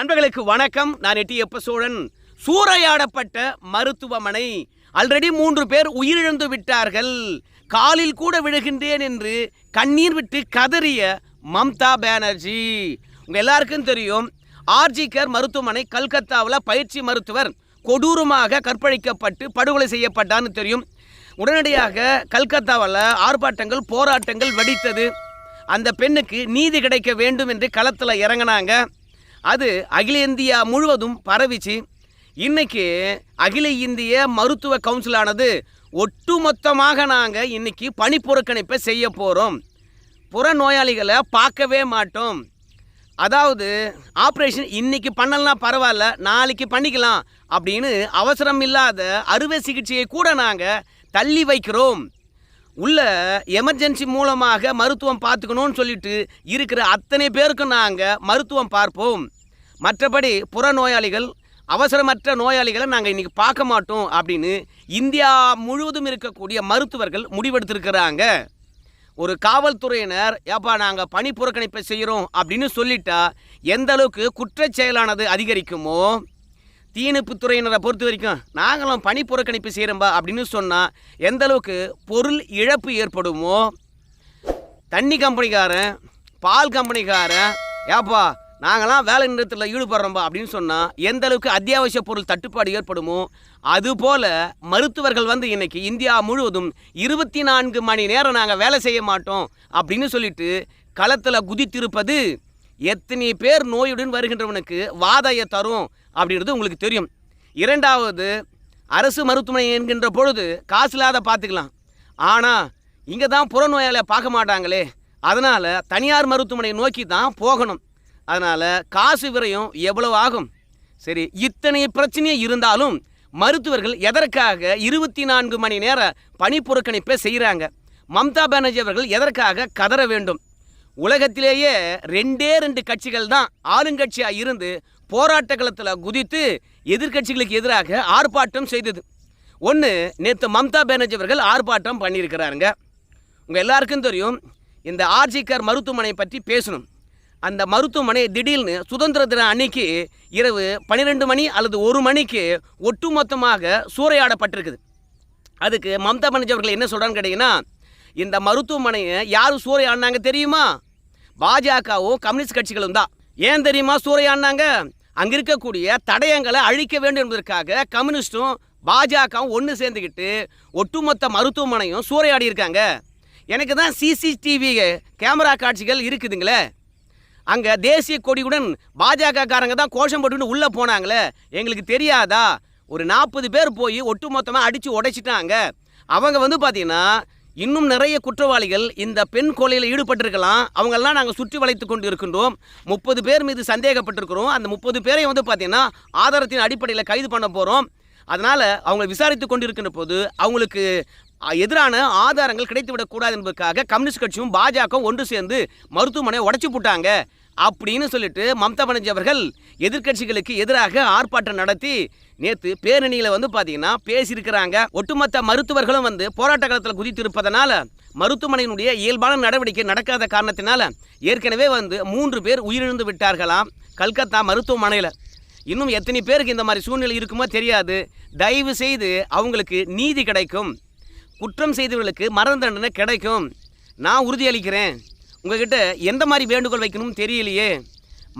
நண்பர்களுக்கு வணக்கம். நான் எட்டியப்ப சோழன் சூறையாடப்பட்ட மருத்துவமனை. ஆல்ரெடி மூன்று பேர் உயிரிழந்து விட்டார்கள். காலில் கூட விழுகின்றேன் என்று கண்ணீர் விட்டு கதறிய மம்தா பானர்ஜி. உங்க எல்லாருக்கும் தெரியும் ஆர்ஜிகர் மருத்துவமனை கல்கத்தாவில் பயிற்சி மருத்துவர் கொடூரமாக கற்பழிக்கப்பட்டு படுகொலை செய்யப்பட்டான்னு தெரியும். உடனடியாக கல்கத்தாவில் ஆர்ப்பாட்டங்கள் போராட்டங்கள் வெடித்தது. அந்த பெண்ணுக்கு நீதி கிடைக்க வேண்டும் என்று களத்தில் இறங்கினாங்க. அது அகில இந்தியா முழுவதும் பரவிச்சு இன்றைக்கி அகில இந்திய மருத்துவ கவுன்சிலானது ஒட்டுமொத்தமாக நாங்கள் இன்றைக்கி பணிப்புறக்கணிப்பை செய்ய போகிறோம் புற நோயாளிகளை பார்க்கவே மாட்டோம். அதாவது ஆப்ரேஷன் இன்றைக்கி பண்ணலாம் பரவாயில்ல நாளைக்கு பண்ணிக்கலாம் அப்படின்னு அவசரம் இல்லாத அறுவை சிகிச்சையை கூட நாங்கள் தள்ளி வைக்கிறோம். உள்ள எமர்ஜென்சி மூலமாக மருத்துவம் பார்த்துக்கணும்னு சொல்லிட்டு இருக்கிற அத்தனை பேருக்கும் நாங்கள் மருத்துவம் பார்ப்போம். மற்றபடி புற நோயாளிகள் அவசரமற்ற நோயாளிகளை நாங்கள் இன்றைக்கி பார்க்க மாட்டோம் அப்படின்னு இந்தியா முழுவதும் இருக்கக்கூடிய மருத்துவர்கள் முடிவெடுத்திருக்கிறாங்க. ஒரு காவல்துறையினர் ஏப்பா நாங்கள் பணி புறக்கணிப்பை செய்கிறோம் அப்படின்னு சொல்லிட்டா எந்த அளவுக்கு குற்ற செயலானது அதிகரிக்குமோ தீயணைப்பு துறையினரை பொறுத்த வரைக்கும் நாங்களும் பணி புறக்கணிப்பு செய்கிறோம்பா அப்படின்னு சொன்னால் எந்த அளவுக்கு பொருள் இழப்பு ஏற்படுமோ தண்ணி கம்பெனிக்காரன் பால் கம்பெனிக்காரன் ஏப்பா நாங்களாம் வேலை நிறுத்தத்தில் ஈடுபடுறோம்பா அப்படின்னு சொன்னால் எந்த அளவுக்கு அத்தியாவசிய பொருள் தட்டுப்பாடு ஏற்படுமோ அதுபோல் மருத்துவர்கள் வந்து இன்றைக்கி இந்தியா முழுவதும் இருபத்தி நான்கு மணி நேரம் நாங்கள் வேலை செய்ய மாட்டோம் அப்படின்னு சொல்லிட்டு களத்தில் குதித்திருப்பது எத்தனை பேர் நோயுடன் வருகின்றவனுக்கு வாதையை தரும் அப்படின்றது உங்களுக்கு தெரியும். இரண்டாவது அரசு மருத்துவமனை என்கின்ற பொழுது காசு இல்லாத பார்த்துக்கலாம். ஆனால் இங்கே தான் புறநோயாளியை பார்க்க மாட்டாங்களே. அதனால் தனியார் மருத்துவமனையை நோக்கி தான் போகணும். அதனால் காசு விரயம் எவ்வளவு ஆகும்? சரி இத்தனை பிரச்சனையே இருந்தாலும் மருத்துவர்கள் எதற்காக இருபத்தி நான்கு மணி நேர பணி புறக்கணிப்பை செய்கிறாங்க மம்தா பானர்ஜி அவர்கள் எதற்காக கதற வேண்டும்? உலகத்திலேயே ரெண்டே ரெண்டு கட்சிகள் தான் ஆளுங்கட்சியாக இருந்து போராட்ட களத்தில் குதித்து எதிர்க்கட்சிகளுக்கு எதிராக ஆர்ப்பாட்டம் செய்தது. ஒன்று நேற்று மம்தா பானர்ஜி அவர்கள் ஆர்ப்பாட்டம் பண்ணியிருக்கிறாருங்க. உங்கள் எல்லாருக்கும் தெரியும் இந்த ஆர்ஜிகர் மருத்துவமனை பற்றி பேசணும். அந்த மருத்துவமனை திடீர்னு சுதந்திர தின அன்னைக்கு இரவு பன்னிரெண்டு மணி அல்லது ஒரு மணிக்கு ஒட்டுமொத்தமாக சூறையாடப்பட்டிருக்குது. அதுக்கு மம்தா பானர்ஜி அவர்கள் என்ன சொல்கிறான்னு கேட்டிங்கன்னா இந்த மருத்துவமனையை யார் சூறையாடினாங்க தெரியுமா? பாஜகவும் கம்யூனிஸ்ட் கட்சிகளும் தான். ஏன் தெரியுமா சூறையாடினாங்க? அங்கே இருக்கக்கூடிய தடயங்களை அழிக்க வேண்டும் என்பதற்காக கம்யூனிஸ்ட்டும் பாஜகவும் ஒன்று சேர்ந்துக்கிட்டு ஒட்டுமொத்த மருத்துவமனையும் சூறையாடி இருக்காங்க. எனக்கு தான் சிசிடிவி கேமரா காட்சிகள் இருக்குதுங்களே. அங்கே தேசிய கொடியுடன் பாஜக காரங்க தான் கோஷம் போட்டுன்னு உள்ளே போனாங்களே. எங்களுக்கு தெரியாதா? ஒரு நாற்பது பேர் போய் ஒட்டுமொத்தமாக அடித்து உடைச்சிட்டாங்க. அவங்க வந்து பார்த்தீங்கன்னா இன்னும் நிறைய குற்றவாளிகள் இந்த பெண் கொலையில் ஈடுபட்டிருக்கலாம். அவங்கெல்லாம் நாங்கள் சுற்றி வளைத்து கொண்டு இருக்கின்றோம் முப்பது பேர் மீது சந்தேகப்பட்டிருக்கிறோம். அந்த முப்பது பேரையும் வந்து பார்த்தீங்கன்னா ஆதாரத்தின் அடிப்படையில் கைது பண்ண போகிறோம் அதனால் அவங்க விசாரித்து கொண்டு இருக்கின்ற போது அவங்களுக்கு எதிரான ஆதாரங்கள் கிடைத்து விடக்கூடாது என்பதற்காக கம்யூனிஸ்ட் கட்சியும் பாஜகவும் ஒன்று சேர்ந்து மருத்துவமனையை உடச்சி போட்டாங்க. அப்படின்னு சொல்லிட்டு மம்தா பானர்ஜி அவர்கள் எதிர்க்கட்சிகளுக்கு எதிராக ஆர்ப்பாட்டம் நடத்தி நேற்று பேரணியில் வந்து பார்த்தீங்கன்னா பேசியிருக்கிறாங்க. ஒட்டுமொத்த மருத்துவர்களும் வந்து போராட்ட காலத்தில் குதித்திருப்பதனால மருத்துவமனையினுடைய இயல்பான நடவடிக்கை நடக்காத காரணத்தினால ஏற்கனவே வந்து மூன்று பேர் உயிரிழந்து விட்டார்களாம் கல்கத்தா மருத்துவமனையில். இன்னும் எத்தனை பேருக்கு இந்த மாதிரி சூழ்நிலை இருக்குமோ தெரியாது. தயவு செய்து அவங்களுக்கு நீதி கிடைக்கும். குற்றம் செய்தவர்களுக்கு மரண தண்டனை கிடைக்கும். நான் உறுதியளிக்கிறேன். உங்ககிட்ட எந்த மாதிரி வேண்டுகோள் வைக்கணும்னு தெரியலையே.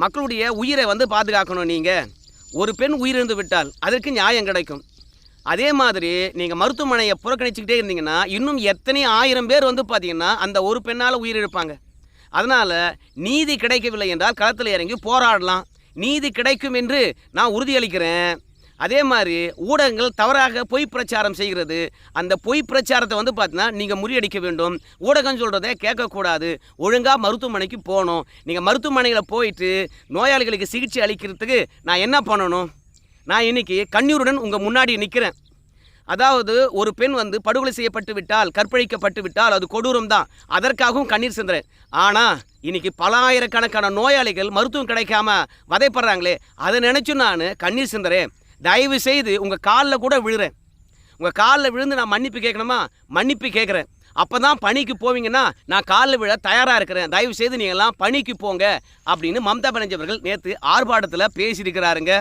மக்களுடைய உயிரை வந்து பாதுகாக்கணும் நீங்கள் ஒரு பெண் உயிரிழந்து விட்டால் அதற்கு நியாயம் கிடைக்கும். அதே மாதிரி நீங்கள் மருத்துவமனையை புறக்கணிச்சுக்கிட்டே இருந்தீங்கன்னா இன்னும் எத்தனை ஆயிரம் பேர் வந்து பார்த்தீங்கன்னா அந்த ஒரு பெண்ணால் உயிரிழப்பாங்க. அதனால் நீதி கிடைக்கவில்லை என்றால் களத்தில் இறங்கி போராடலாம். நீதி கிடைக்கும் என்று நான் உறுதியளிக்கிறேன். அதே மாதிரி ஊடகங்கள் தவறாக பொய் பிரச்சாரம் செய்கிறது. அந்த பொய் பிரச்சாரத்தை வந்து பார்த்தீங்கன்னா நீங்கள் முறியடிக்க வேண்டும். ஊடகம் சொல்கிறத கேட்கக்கூடாது. ஒழுங்காக மருத்துவமனைக்கு போகணும். நீங்கள் மருத்துவமனையில் போயிட்டு நோயாளிகளுக்கு சிகிச்சை அளிக்கிறதுக்கு நான் என்ன பண்ணணும்? நான் இன்னைக்கு கண்ணீருடன் உங்கள் முன்னாடி நிற்கிறேன் அதாவது ஒரு பெண் வந்து படுகொலை செய்யப்பட்டு விட்டால் கற்பழிக்கப்பட்டு விட்டால் அது கொடூரம் தான். அதற்காகவும் கண்ணீர் சிந்துறேன். ஆனால் இன்னைக்கு பலாயிரக்கணக்கான நோயாளிகள் மருத்துவம் கிடைக்காம வதைப்படுறாங்களே அதை நினச்சும் நான் கண்ணீர் சிந்துறேன். தயவு செய்து உங்கள் காலில் கூட விழுறேன். உங்கள் காலில் விழுந்து நான் மன்னிப்பு கேட்கணுமா? மன்னிப்பு கேட்குறேன். அப்போ தான் பணிக்கு போவீங்கன்னா நான் காலில் விழ தயாராக இருக்கிறேன். தயவு செய்து நீங்கள்லாம் பணிக்கு போங்க அப்படின்னு மம்தா பானர்ஜி அவர்கள் நேற்று ஆர்ப்பாட்டத்தில் பேசியிருக்கிறாருங்க.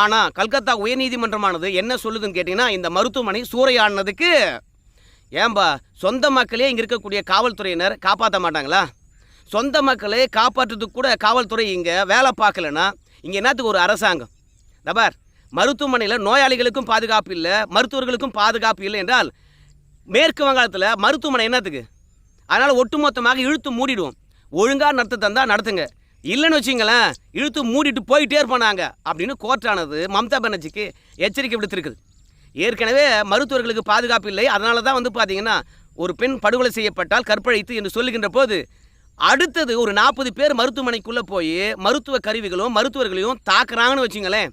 ஆனால் கல்கத்தா உயர்நீதிமன்றமானது என்ன சொல்லுதுன்னு கேட்டிங்கன்னா இந்த மருத்துவமனை சூறையாடினதுக்கு ஏன்பா சொந்த மக்களே இங்கே இருக்கக்கூடிய காவல்துறையினர் காப்பாற்ற மாட்டாங்களா? சொந்த மக்களை காப்பாற்றுறதுக்கு கூட காவல்துறை இங்கே வேலை பார்க்கலன்னா இங்கே என்னத்துக்கு ஒரு அரசாங்கம்? தபார் மருத்துவமனையில் நோயாளிகளுக்கும் பாதுகாப்பு இல்லை மருத்துவர்களுக்கும் பாதுகாப்பு இல்லை என்றால் மேற்கு வங்காளத்தில் மருத்துவமனை என்னத்துக்கு? அதனால் ஒட்டுமொத்தமாக இழுத்து மூடிடுவோம். ஒழுங்காக நடத்த தந்தால் நடத்துங்க. இல்லைன்னு வச்சிங்களேன் இழுத்து மூடிட்டு போயிட்டே இருப்பானாங்க அப்படின்னு கோர்ட்டானது மம்தா பானர்ஜிக்கு எச்சரிக்கை விடுத்திருக்குது. ஏற்கனவே மருத்துவர்களுக்கு பாதுகாப்பு இல்லை. அதனால தான் வந்து பார்த்தீங்கன்னா ஒரு பெண் படுகொலை செய்யப்பட்டால் கற்பழித்து என்று சொல்லுகின்ற போது அடுத்தது ஒரு நாற்பது பேர் மருத்துவமனைக்குள்ளே போய் மருத்துவ கருவிகளும் மருத்துவர்களையும் தாக்குறாங்கன்னு வச்சுங்களேன்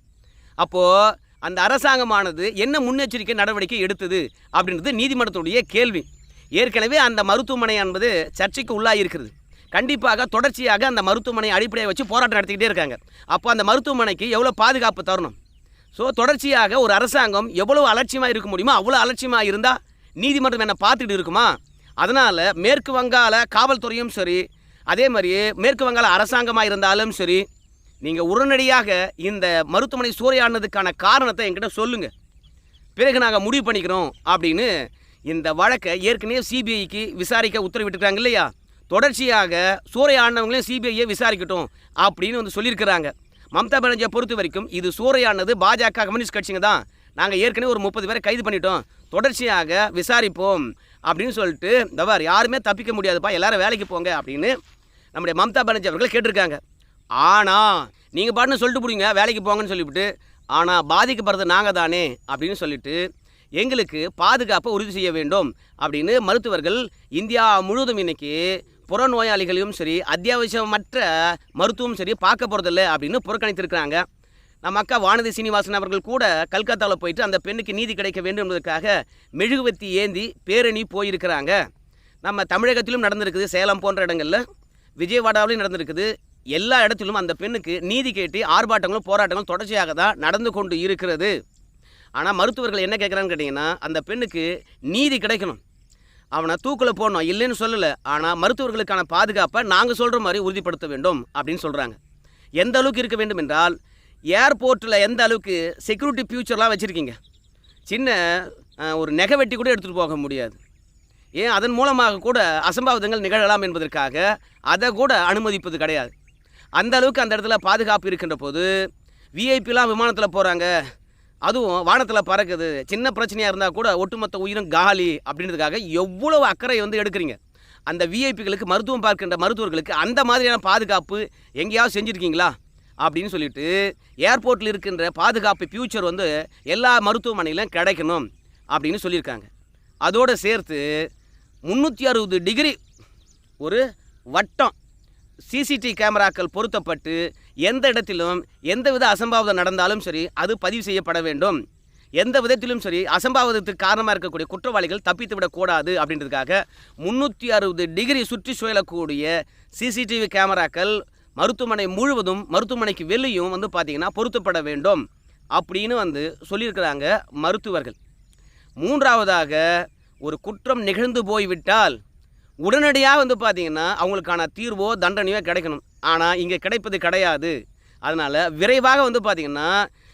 அப்போது அந்த அரசாங்கமானது என்ன முன்னெச்சரிக்கை நடவடிக்கை எடுத்தது அப்படின்றது நீதிமன்றத்துடைய கேள்வி. ஏற்கனவே அந்த மருத்துவமனை என்பது சர்ச்சைக்கு உள்ளாகி இருக்கிறது. கண்டிப்பாக தொடர்ச்சியாக அந்த மருத்துவமனை அடிப்படையை வச்சு போராட்டம் நடத்திக்கிட்டே இருக்காங்க. அப்போ அந்த மருத்துவமனைக்கு எவ்வளோ பாதுகாப்பு தரணும்? ஸோ தொடர்ச்சியாக ஒரு அரசாங்கம் எவ்வளோ அலட்சியமாக இருக்க முடியுமோ அவ்வளோ அலட்சியமாக இருந்தால் நீதிமன்றம் என்ன பார்த்துட்டு இருக்குமா? அதனால் மேற்கு வங்காள காவல்துறையும் சரி அதே மாதிரி மேற்கு வங்காள அரசாங்கமாக இருந்தாலும் சரி நீங்கள் உடனடியாக இந்த மருத்துவமனை சூறையாடினதுக்கான காரணத்தை என்கிட்ட சொல்லுங்கள் பிறகு நாங்கள் முடிவு பண்ணிக்கிறோம் அப்படின்னு இந்த வழக்கை ஏற்கனவே சிபிஐக்கு விசாரிக்க உத்தரவிட்டுருக்காங்க இல்லையா? தொடர்ச்சியாக சூறையாடினவங்களையும் சிபிஐயை விசாரிக்கட்டும் அப்படின்னு வந்து சொல்லியிருக்கிறாங்க. மம்தா பானர்ஜியை பொறுத்த வரைக்கும் இது சூறையானது பாஜக கம்யூனிஸ்ட் கட்சிங்க தான். நாங்கள் ஏற்கனவே ஒரு முப்பது பேரை கைது பண்ணிட்டோம். தொடர்ச்சியாக விசாரிப்போம் அப்படின்னு சொல்லிட்டு தவார் யாருமே தப்பிக்க முடியாதுப்பா எல்லாரும் வேலைக்கு போங்க அப்படின்னு நம்முடைய மம்தா பானர்ஜி அவர்கள் கேட்டிருக்காங்க. ஆனால் நீங்கள் பாட்டுன்னு சொல்லிட்டு போடுங்க வேலைக்கு போங்கன்னு சொல்லிவிட்டு ஆனால் பாதிக்கப்படுறது நாங்கள் தானே அப்படின்னு சொல்லிட்டு எங்களுக்கு பாதுகாப்பை உறுதி செய்ய வேண்டும் அப்படின்னு மருத்துவர்கள் இந்தியா முழுவதும் இன்னைக்கு புறநோயாளிகளையும் சரி அத்தியாவசியமற்ற மருத்துவம் சரி பார்க்க போகிறதில்ல அப்படின்னு புறக்கணித்திருக்கிறாங்க. நம்ம அக்கா வானதி சீனிவாசன் அவர்கள் கூட கல்கத்தாவில் போயிட்டு அந்த பெண்ணுக்கு நீதி கிடைக்க வேண்டும் என்பதற்காக மெழுகுவத்தி ஏந்தி பேரணி போயிருக்கிறாங்க. நம்ம தமிழகத்திலும் நடந்திருக்குது சேலம் போன்ற இடங்களில் விஜயவாடாவிலும் நடந்திருக்குது எல்லா இடத்திலும் அந்த பெண்ணுக்கு நீதி கேட்டு ஆர்ப்பாட்டங்களும் போராட்டங்களும் தொடர்ச்சியாக தான் நடந்து கொண்டு இருக்கிறது. ஆனால் மருத்துவர்கள் என்ன கேட்குறான்னு கேட்டிங்கன்னா அந்த பெண்ணுக்கு நீதி கிடைக்கணும். அவனை தூக்கில் போடணும் இல்லைன்னு சொல்லலை. ஆனால் மருத்துவர்களுக்கான பாதுகாப்பை நாங்கள் சொல்கிற மாதிரி உறுதிப்படுத்த வேண்டும் அப்படின்னு சொல்கிறாங்க எந்த அளவுக்கு இருக்க வேண்டும் என்றால் ஏர்போர்ட்டில் எந்த அளவுக்கு செக்யூரிட்டி ஃபியூச்சர்லாம் வச்சுருக்கீங்க? சின்ன ஒரு நெகை வெட்டி கூட எடுத்துகிட்டு போக முடியாது. ஏன்? அதன் மூலமாக கூட அசம்பாவிதங்கள் நிகழலாம் என்பதற்காக அதை கூட அனுமதிப்பது கிடையாது. அந்த அளவுக்கு அந்த இடத்துல பாதுகாப்பு இருக்கின்ற போது விஐபிலாம் விமானத்தில் போகிறாங்க அதுவும் வானத்தில் பறக்குது. சின்ன பிரச்சனையாக இருந்தால் கூட ஒட்டுமொத்த உயிரும் காலி அப்படின்றதுக்காக எவ்வளவு அக்கறை வந்து எடுக்கிறீங்க? அந்த விஐபிகளுக்கு மருத்துவம் பார்க்கின்ற மருத்துவர்களுக்கு அந்த மாதிரியான பாதுகாப்பு எங்கேயாவது செஞ்சுருக்கீங்களா? அப்படின்னு சொல்லிட்டு ஏர்போர்ட்டில் இருக்கின்ற பாதுகாப்பு ஃபியூச்சர் வந்து எல்லா மருத்துவமனையிலும் கிடைக்கணும் அப்படின்னு சொல்லியிருக்காங்க. அதோடு சேர்த்து முந்நூற்றி அறுபது டிகிரி ஒரு வட்டம் சிசிடிவி கேமராக்கள் பொருத்தப்பட்டு எந்த இடத்திலும் எந்தவித அசம்பாவிதம் நடந்தாலும் சரி அது பதிவு செய்யப்பட வேண்டும். எந்த விதத்திலும் சரி அசம்பாவிதத்துக்கு காரணமாக இருக்கக்கூடிய குற்றவாளிகள் தப்பித்து விடக்கூடாது அப்படின்றதுக்காக முந்நூற்றி அறுபது டிகிரி சுற்றி சுழலக்கூடிய சிசிடிவி கேமராக்கள் மருத்துவமனை முழுவதும் மருத்துவமனைக்கு வெளியும் வந்து பார்த்திங்கன்னா பொருத்தப்பட வேண்டும் அப்படின்னு வந்து சொல்லியிருக்கிறாங்க மருத்துவர்கள். மூன்றாவதாக ஒரு குற்றம் நிகழ்ந்து போய்விட்டால் உடனடியாக வந்து பார்த்தீங்கன்னா அவங்களுக்கான தீர்வோ தண்டனையோ கிடைக்கணும். ஆனால் இங்கே கிடைப்பது கிடையாது. அதனால் விரைவாக வந்து பார்த்திங்கன்னா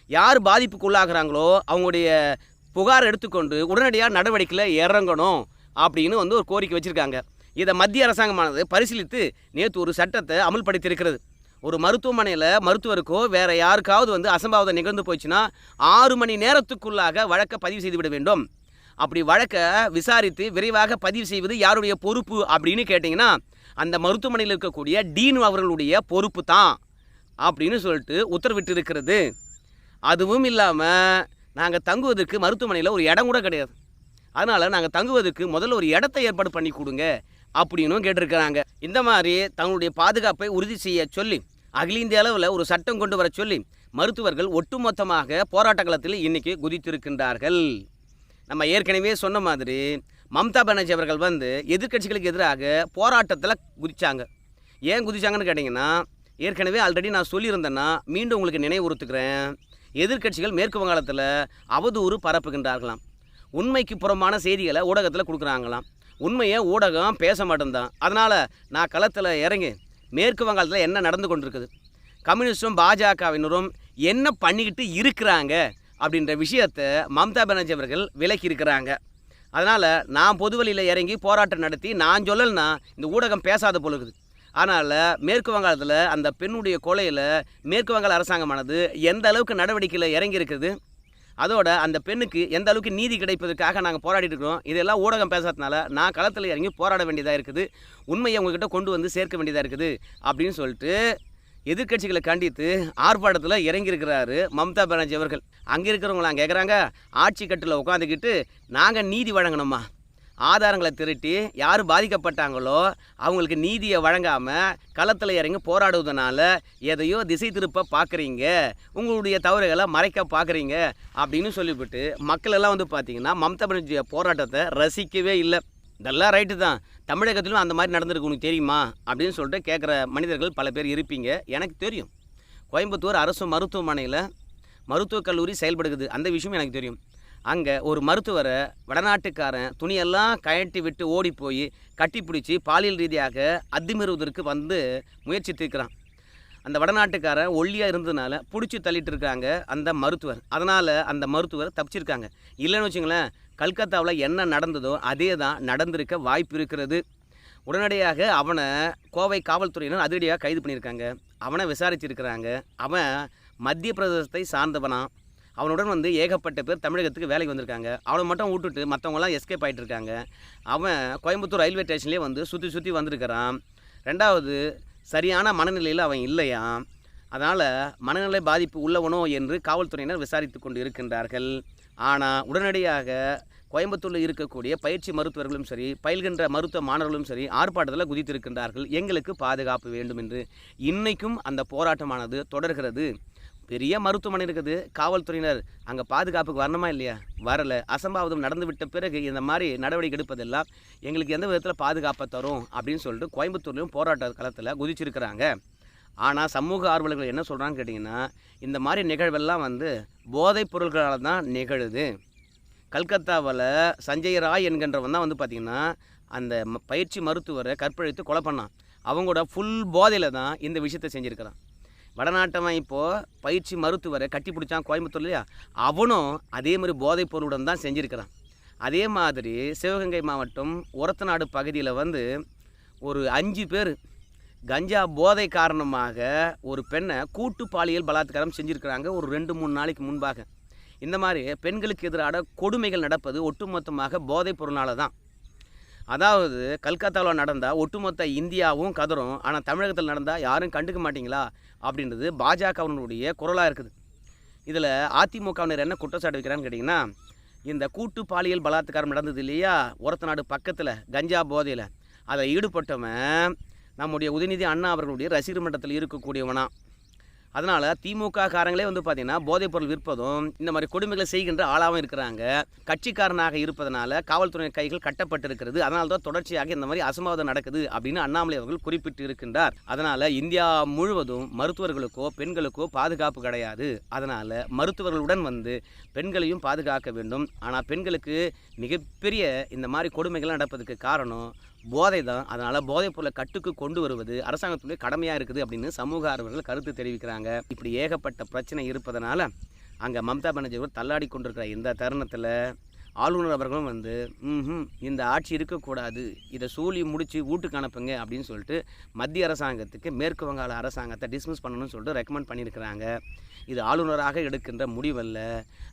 யார் பாதிப்புக்குள்ளாகிறாங்களோ அவங்களுடைய புகார் எடுத்துக்கொண்டு உடனடியாக நடவடிக்கையில் இறங்கணும் அப்படின்னு வந்து ஒரு கோரிக்கை வச்சுருக்காங்க. இதை மத்திய அரசாங்கமானது பரிசீலித்து நேற்று ஒரு சட்டத்தை அமல்படுத்தியிருக்கிறது. ஒரு மருத்துவமனையில் மருத்துவருக்கோ வேறு யாருக்காவது வந்து அசம்பாவிதம் நிகழ்ந்து போச்சுன்னா ஆறு மணி நேரத்துக்குள்ளாக வழக்கை பதிவு செய்து விட வேண்டும். அப்படி வழக்கை விசாரித்து விரைவாக பதிவு செய்வது யாருடைய பொறுப்பு அப்படின்னு கேட்டிங்கன்னா அந்த மருத்துவமனையில் இருக்கக்கூடிய டீன் அவர்களுடைய பொறுப்பு தான் அப்படின்னு சொல்லிட்டு உத்தரவிட்டு இருக்கிறது அதுவும் இல்லாமல் நாங்கள் தங்குவதற்கு மருத்துவமனையில் ஒரு இடம் கூட கிடையாது. அதனால் நாங்கள் தங்குவதற்கு முதல்ல ஒரு இடத்த ஏற்பாடு பண்ணி கொடுங்க அப்படின்னும் கேட்டிருக்கிறாங்க. இந்த மாதிரி தங்களுடைய பாதுகாப்பை உறுதி செய்ய சொல்லி அகில இந்திய அளவில் ஒரு சட்டம் கொண்டு வர சொல்லி மருத்துவர்கள் ஒட்டுமொத்தமாக போராட்ட களத்தில் இன்னைக்கு குதித்திருக்கின்றார்கள். நம்ம ஏற்கனவே சொன்ன மாதிரி மம்தா பானர்ஜி அவர்கள் வந்து எதிர்க்கட்சிகளுக்கு எதிராக போராட்டத்தில் குதித்தாங்க ஏன் குதிச்சாங்கன்னு கேட்டிங்கன்னா ஏற்கனவே ஆல்ரெடி நான் சொல்லியிருந்தேன்னா மீண்டும் உங்களுக்கு நினைவுறுத்துக்கிறேன் எதிர்க்கட்சிகள் மேற்கு வங்காளத்தில் அவதூறு பரப்புகின்றார்களாம். உண்மைக்கு புறம்பான செய்திகளை ஊடகத்தில் கொடுக்குறாங்களாம். உண்மையை ஊடகம் பேச மாட்டேன்தான். அதனால் நான் களத்தில் இறங்கி மேற்கு வங்காளத்தில் என்ன நடந்து கொண்டிருக்குது? கம்யூனிஸ்டும் பாஜகவினரும் என்ன பண்ணிக்கிட்டு இருக்கிறாங்க? அப்படின்ற விஷயத்தை மம்தா பானர்ஜி அவர்கள் விலக்கி இருக்கிறாங்க அதனால் நான் பொதுவெளியில் இறங்கி போராட்டம் நடத்தி நான் சொல்லலைன்னா இந்த ஊடகம் பேசாத போல இருக்குது. அதனால் மேற்கு வங்காளத்தில் அந்த பெண்ணுடைய கொலையில் மேற்கு வங்காள அரசாங்கமானது எந்த அளவுக்கு நடவடிக்கையில் இறங்கி இருக்குது அதோட அந்த பெண்ணுக்கு எந்த அளவுக்கு நீதி கிடைப்பதற்காக நாங்கள் போராடிட்டு இருக்கிறோம் இதெல்லாம் ஊடகம் பேசாதனால நான் களத்தில் இறங்கி போராட வேண்டியதாக இருக்குது உண்மையை உங்ககிட்ட கொண்டு வந்து சேர்க்க வேண்டியதாக இருக்குது அப்படின்னு சொல்லிட்டு எதிர்க்கட்சிகளை கண்டித்து ஆர்ப்பாட்டத்தில் இறங்கியிருக்கிறாரு மம்தா பானர்ஜி அவர்கள். அங்கே இருக்கிறவங்களாம் கேட்குறாங்க ஆட்சி கட்டில் உட்காந்துக்கிட்டு நாங்கள் நீதி வழங்கணுமா? ஆதாரங்களை திரட்டி யார் பாதிக்கப்பட்டாங்களோ அவங்களுக்கு நீதியை வழங்காமல் களத்தில் இறங்கி போராடுவதனால எதையோ திசை திருப்ப பார்க்குறீங்க உங்களுடைய தவறுகளை மறைக்க பார்க்குறீங்க அப்படின்னு சொல்லிவிட்டு மக்கள் எல்லாம் வந்து பார்த்திங்கன்னா மம்தா பானர்ஜி போராட்டத்தை ரசிக்கவே இல்லை. இதெல்லாம் ரைட்டு தான். தமிழகத்திலும் அந்த மாதிரி நடந்திருக்கு உனக்கு தெரியுமா? அப்படின்னு சொல்லிட்டு கேட்குற மனிதர்கள் பல பேர் இருப்பீங்க. எனக்கு தெரியும். கோயம்புத்தூர் அரசு மருத்துவமனையில் மருத்துவக் கல்லூரி செயல்படுகிறது. அந்த விஷயம் எனக்கு தெரியும். அங்கே ஒரு மருத்துவரை வடநாட்டுக்காரன் துணியெல்லாம் கழட்டி விட்டு ஓடி போய் கட்டிப்பிடிச்சி பாலியல் ரீதியாக அத்துமீறுவதற்கு வந்து முயற்சித்திருக்கிறான். அந்த வடநாட்டுக்காரன் ஒல்லியாக இருந்ததுனால பிடிச்சி தள்ளிட்டு இருக்காங்க அந்த மருத்துவர். அதனால் அந்த மருத்துவர் தப்பிச்சிருக்காங்க. இல்லைன்னு வச்சுங்களேன் கல்கத்தாவில் என்ன நடந்ததோ அதே தான் நடந்திருக்க வாய்ப்பு இருக்கிறது. உடனடியாக அவனை கோவை காவல்துறையினர் அதிரடியாக கைது பண்ணியிருக்காங்க. அவனை விசாரிச்சிருக்கிறாங்க. அவன் மத்திய பிரதேசத்தை சார்ந்தவனா. அவனுடன் வந்து ஏகப்பட்ட பேர் தமிழகத்துக்கு வேலைக்கு வந்திருக்காங்க. அவனை மட்டும் விட்டுட்டு மற்றவங்களாம் எஸ்கேப் ஆகிட்டு இருக்காங்க அவன் கோயம்புத்தூர் ரயில்வே ஸ்டேஷன்லேயே வந்து சுற்றி சுற்றி வந்திருக்கிறான். ரெண்டாவது சரியான மனநிலையில் அவன் இல்லையா அதனால் மனநிலை பாதிப்பு உள்ளவனோ என்று காவல்துறையினர் விசாரித்து கொண்டு இருக்கின்றார்கள் ஆனால் உடனடியாக கோயம்புத்தூரில் இருக்கக்கூடிய பயிற்சி மருத்துவர்களும் சரி பயில்கின்ற மருத்துவ மாணவர்களும் சரி ஆர்ப்பாட்டத்தில் குதித்திருக்கின்றார்கள். எங்களுக்கு பாதுகாப்பு வேண்டும் என்று. இன்றைக்கும் அந்த போராட்டமானது தொடர்கிறது. பெரிய மருத்துவமனை இருக்குது. காவல்துறையினர் அங்கே பாதுகாப்புக்கு வரணுமா இல்லையா? வரலை. அசம்பாவிதம் நடந்து விட்ட பிறகு இந்த மாதிரி நடவடிக்கை எடுப்பதெல்லாம் எங்களுக்கு எந்த விதத்தில் பாதுகாப்பை தரும் அப்படின்னு சொல்லிட்டு கோயம்புத்தூர்லேயும் போராட்ட களத்தில் குதிச்சிருக்கிறாங்க. ஆனால் சமூக ஆர்வலர்கள் என்ன சொல்கிறான்னு கேட்டிங்கன்னா இந்த மாதிரி நிகழ்வெல்லாம் வந்து போதைப் பொருள்களால் தான் நிகழுது. கல்கத்தாவில் சஞ்சய் ராய் என்கின்றவன் தான் வந்து பார்த்திங்கன்னா அந்த ம- பயிற்சி மருத்துவரை கற்பழித்து கொலை பண்ணான். அவங்களோட ஃபுல் போதையில் தான் இந்த விஷயத்தை செஞ்சுருக்கிறான். வடநாட்டவன் இப்போது பயிற்சி மருத்துவரை கட்டி பிடிச்சான் கோயம்புத்தூர் இல்லையா? அவனும் அதே மாதிரி போதைப் பொருளுடன் தான் செஞ்சுருக்கிறான். அதே மாதிரி சிவகங்கை மாவட்டம் ஒரத்தநாடு பகுதியில் வந்து ஒரு அஞ்சு பேர் கஞ்சா போதை காரணமாக ஒரு பெண்ணை கூட்டு பாலியல் பலாத்காரம் செஞ்சுருக்கிறாங்க ஒரு ரெண்டு மூணு நாளைக்கு முன்பாக. இந்த மாதிரி பெண்களுக்கு எதிரான கொடுமைகள் நடப்பது ஒட்டுமொத்தமாக போதைப் பொருளால் தான். அதாவது கல்கத்தாவில் நடந்தால் ஒட்டுமொத்த இந்தியாவும் கதறும் ஆனால் தமிழகத்தில் நடந்தால் யாரும் கண்டுக்க மாட்டீங்களா? அப்படின்றது பாஜகவினுடைய குரலாக இருக்குது. இதில் அதிமுகவினர் என்ன குற்றச்சாட்டு வைக்கிறான்னு கேட்டிங்கன்னா இந்த கூட்டு பாலியல் பலாத்காரம் நடந்தது இல்லையா? உரத்த நாடு பக்கத்தில் கஞ்சா போதையில். அதில் ஈடுபட்டவன் நம்முடைய உதயநிதி அண்ணா அவர்களுடைய ரசிகர் மன்றத்தில் இருக்கக்கூடியவனாக அதனால் திமுக காரங்களே வந்து பார்த்திங்கன்னா போதைப்பொருள் விற்பதும் இந்த மாதிரி கொடுமைகளை செய்கின்ற ஆளாகவும் இருக்கிறாங்க. கட்சிக்காரனாக இருப்பதனால காவல்துறை கைகள் கட்டப்பட்டிருக்கிறது. அதனால தான் தொடர்ச்சியாக இந்த மாதிரி அசம்பாவிதம் நடக்குது அப்படின்னு அண்ணாமலை அவர்கள் குறிப்பிட்டு இருக்கின்றார் அதனால் இந்தியா முழுவதும் மருத்துவர்களுக்கோ பெண்களுக்கோ பாதுகாப்பு கிடையாது. அதனால் மருத்துவர்களுடன் வந்து பெண்களையும் பாதுகாக்க வேண்டும். ஆனால் பெண்களுக்கு மிகப்பெரிய இந்த மாதிரி கொடுமைகள் நடப்பதுக்கு காரணம் போதை தான். அதனால் போதைப் பொருளை கட்டுக்கு கொண்டு வருவது அரசாங்கத்துடைய கடமையாக இருக்குது அப்படின்னு சமூக ஆர்வலர்கள் கருத்து தெரிவிக்கிறாங்க. இப்படி ஏகப்பட்ட பிரச்சனை இருப்பதனால அங்கே மம்தா பானர்ஜி தள்ளாடி கொண்டிருக்கிற இந்த தருணத்தில் ஆளுநர் அவர்களும் வந்து ம் இந்த ஆட்சி இருக்கக்கூடாது. இதை சூழி முடித்து வீட்டுக்கு அனுப்புங்க அப்படின்னு சொல்லிட்டு மத்திய அரசாங்கத்துக்கு மேற்கு வங்காள அரசாங்கத்தை டிஸ்மிஸ் பண்ணணும்னு சொல்லிட்டு ரெக்கமெண்ட் பண்ணியிருக்கிறாங்க. இது ஆளுநராக எடுக்கின்ற முடிவல்ல.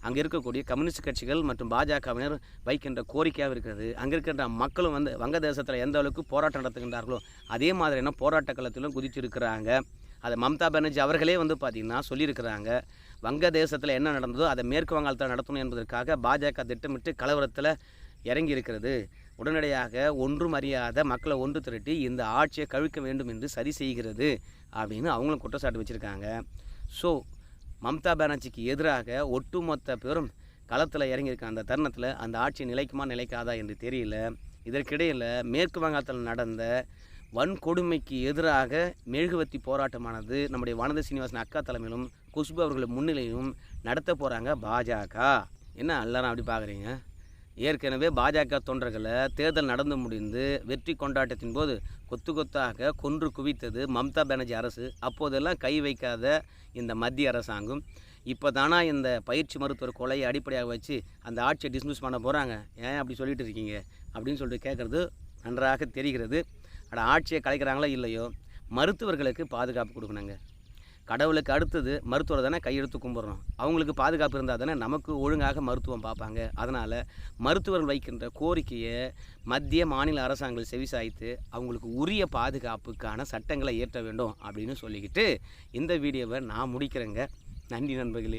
அங்கே இருக்கக்கூடிய கம்யூனிஸ்ட் கட்சிகள் மற்றும் பாஜகவினர் வைக்கின்ற கோரிக்கையாக இருக்கிறது. அங்கே இருக்கின்ற மக்களும் வந்து வங்கதேசத்தில் எந்த அளவுக்கு போராட்டம் நடத்துகின்றார்களோ அதே மாதிரியான போராட்ட களத்திலும் குதிச்சிருக்கிறாங்க. அதை மம்தா பானர்ஜி அவர்களே வந்து பார்த்திங்கன்னா சொல்லியிருக்கிறாங்க. வங்கதேசத்தில் என்ன நடந்ததோ அதை மேற்கு வங்காளத்தில் நடத்தணும் என்பதற்காக பாஜக திட்டமிட்டு கலவரத்தில் இறங்கி இருக்கிறது உடனடியாக ஒன்றும் அறியாத மக்களை ஒன்று திரட்டி இந்த ஆட்சியை கவிழ்க்க வேண்டும் என்று சரி செய்கிறது அப்படின்னு அவங்களும் குற்றச்சாட்டு வச்சுருக்காங்க. ஸோ மம்தா பானர்ஜிக்கு எதிராக ஒட்டுமொத்த பேரும் களத்தில் இறங்கியிருக்க அந்த தருணத்தில் அந்த ஆட்சி நிலைக்குமா நிலைக்காதா என்று தெரியல. இதற்கிடையில் மேற்கு வங்காளத்தில் நடந்த வன்கொடுமைக்கு எதிராக மெழுகுவர்த்தி போராட்டமானது நம்முடைய வானதி சீனிவாசன் அக்கா தலைமையிலும் குஷ்பு அவர்கள் முன்னிலையும் நடத்த போகிறாங்க பாஜக. என்ன எல்லாரும் அப்படி பார்க்குறீங்க ஏற்கனவே பாஜக தொண்டர்களை தேர்தல் நடந்து முடிந்து வெற்றி கொண்டாட்டத்தின் போது கொத்து கொத்தாக கொன்று குவித்தது மம்தா பானர்ஜி அரசு. அப்போதெல்லாம் கை வைக்காத இந்த மத்திய அரசாங்கம். இப்போ தானா இந்த பயிற்சி மருத்துவர் கொலையை அடிப்படையாக வச்சு அந்த ஆட்சியை டிஸ்மிஸ் பண்ண போகிறாங்க ஏன் அப்படி சொல்லிட்டு இருக்கீங்க? அப்படின்னு சொல்லிட்டு கேட்குறது நன்றாக தெரிகிறது. ஆனால் ஆட்சியை கலைக்கிறாங்களோ இல்லையோ? மருத்துவர்களுக்கு பாதுகாப்பு கொடுக்கணுங்க. கடவுளுக்கு அடுத்தது மருத்துவரை தானே கையெடுத்து கும்பிட்றோம் அவங்களுக்கு பாதுகாப்பு இருந்தால் தானே நமக்கு ஒழுங்காக மருத்துவம் பார்ப்பாங்க. அதனால் மருத்துவர்கள் வைக்கின்ற கோரிக்கையை மத்திய மாநில அரசாங்கங்கள் செவிசாய்த்து அவங்களுக்கு உரிய பாதுகாப்புக்கான சட்டங்களை இயற்ற வேண்டும் அப்படின்னு சொல்லிக்கிட்டு இந்த வீடியோவை நான் முடிக்கிறேங்க. நன்றி நண்பர்களே.